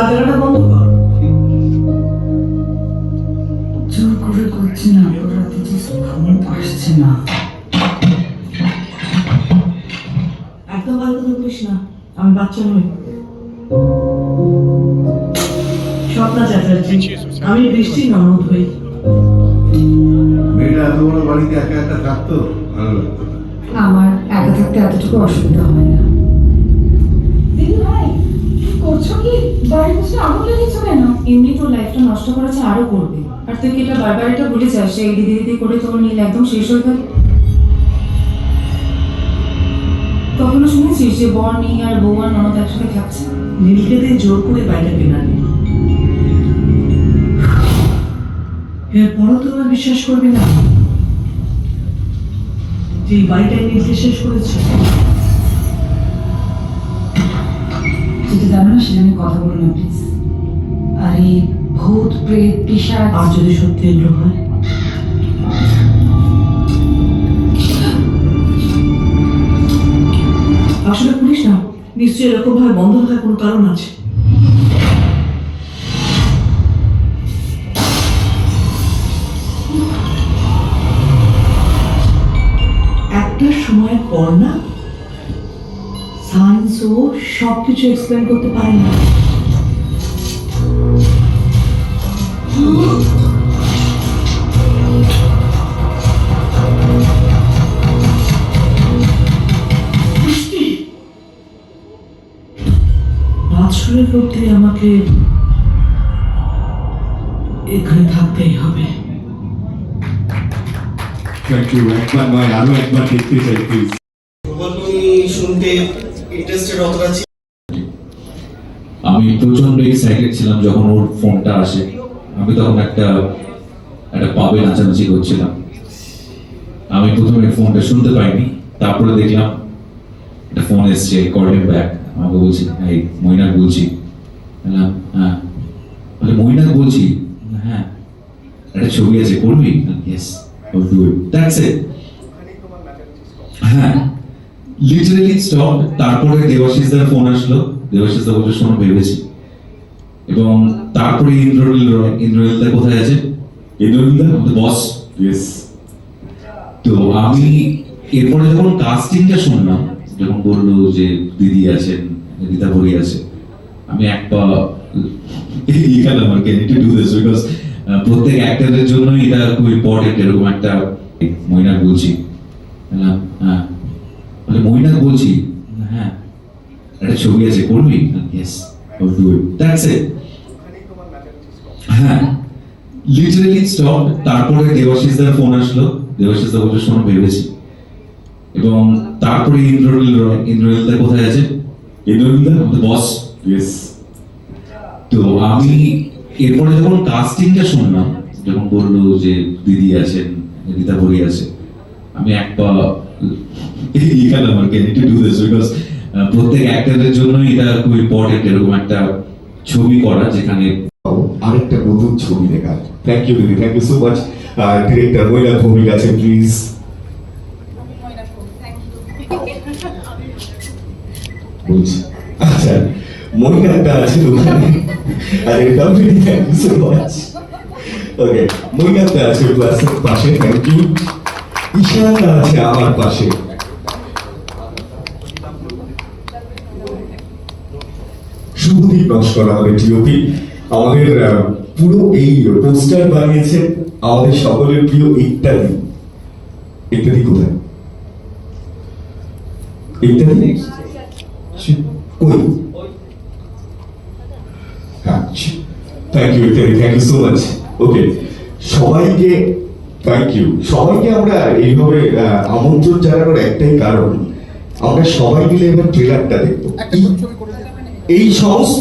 এগারোটা বন্ধ কর। জোর করে করছি না রাতে যে ঘুম আসছে না। একদম ভালো কথা বলিস না আমি বাচ্চা নই। স্বপ্না চ্যাটার্জি আমি বৃষ্টি ননদ হই। মেয়েটা এত বড় বাড়িতে একা একা থাকতো? ভালো লাগতো আমার একা থাকতে এতটুকু অসুবিধা হয় না। করছ কি? বাড়ি বসে আগুন এমনি তোর লাইফটা নষ্ট করেছে আরও করবে। আর তুই কি এটা বারবার এটা ভুলে যাস দিদি দিদি করে তোর নীল একদম শেষ হয়ে গেল? কখনো শুনেছিস যে বর নিয়ে আর বউ আর ননদ একসাথে থাকছে নীলকে দিয়ে জোর করে বাইরে নেই এরপরও তোমরা বিশ্বাস করবে না। যে বাড়িটাই নীলকে শেষ করেছে। কথা না প্লিজ আর এই ভূত, প্রেত আর যদি সত্যি এগুলো হয়? আসলে না, নিশ্চয়ই এরকম ভাবে বন্ধ থাকার কোনো কারণ আছে। একটা সময় পর না সায়েন্সও সব কিছু এক্সপ্লেন করতে পারে না। আমাকে এখানে থাকতেই হবে। থ্যাংক ইউ একবার নয় আরও একবার দেখতে চাই প্লিজ শুনতে আমি প্রচণ্ড এক্সাইটেড ছিলাম যখন ওর ফোনটা আসে। আমি তখন একটা একটা পাবে নাচানাচি করছিলাম। আমি প্রথমে ফোনটা শুনতে পাইনি, তারপরে দেখলাম একটা ফোন এসছে কল হিম ব্যাক আমাকে বলছি, এই মইনাক বলছি। হ্যাঁ। বলে মইনাক বলছি? হ্যাঁ। একটা ছবি আছে, করবি? Yes do it that's it হ্যাঁ। লিটারালি স্টপ তারপরে দেবাশিস দার ফোন আসলো। দেবাশিস দা বলছে শোনো ভেবেছি। এবং তারপরে ইন্দ্রনীল রয় ইন্দ্রনীল দা কোথায় আছে? ইন্দ্রনীল দা আমাদের বস ইয়েস তো আমি এরপরে যখন কাস্টিংটা শুনলাম যখন বলল যে দিদি আছেন রীতা বড়ি আছে আমি এক পা এগিয়ে গেলাম আর টু ডু দিস বিকজ প্রত্যেক অ্যাক্টরের জন্য এটা খুব ইম্পর্টেন্ট এরকম একটা মইনা বলছি। বললাম, হ্যাঁ। বলে মইনাক বলছি। হ্যাঁ। একটা ছবি আছে করবি ইয়েস হ্যাঁ। লিটারালি স্টপ তারপরে দেবাশিস দার ফোন আসলো। দেবাশিস দা বলছে শোনো ভেবেছি এবং তারপরে ইন্দ্রনীল ইন্দ্রনীল দা কোথায় আছে? ইন্দ্রনীল দা আমাদের বস ইয়েস তো আমি এরপরে যখন কাস্টিংটা শুনলাম যখন বলল যে দিদি আছেন রীতা বড়ি আছে আমি এক পা এগিয়ে গেলাম আর কি টু ডু দিস বিকজ প্রত্যেক অ্যাক্টরের জন্য এটা খুব ইম্পর্টেন্ট এরকম একটা ছবি করা যেখানে আরেকটা নতুন ছবি দেখার। থ্যাংক ইউ দিদি thank you so much director মহিলা ভূমিক আছে প্লিজ বলছি। আচ্ছা মহিলাটা আছে ওখানে আরে complete thank you so much okay মহিলাটা আছে পাশে থ্যাংক ইউ ঈশানটা আছে আমার পাশে শুভদীপ নস্কর আমাদের টিওপি আমাদের পুরো এই পোস্টার বানিয়েছেন আমাদের সকলের প্রিয় ইত্যাদি। ইত্যাদি কোথায়? ইত্যাদি? হ্যাঁ থ্যাংক ইউ ইত্যাদি thank you so much okay সবাইকে থ্যাংক ইউ সবাইকে আমরা এইভাবে আমন্ত্রণ জানানোর একটাই কারণ আমরা সবাই মিলে এবার ট্রেলারটা দেখব। এই সমস্ত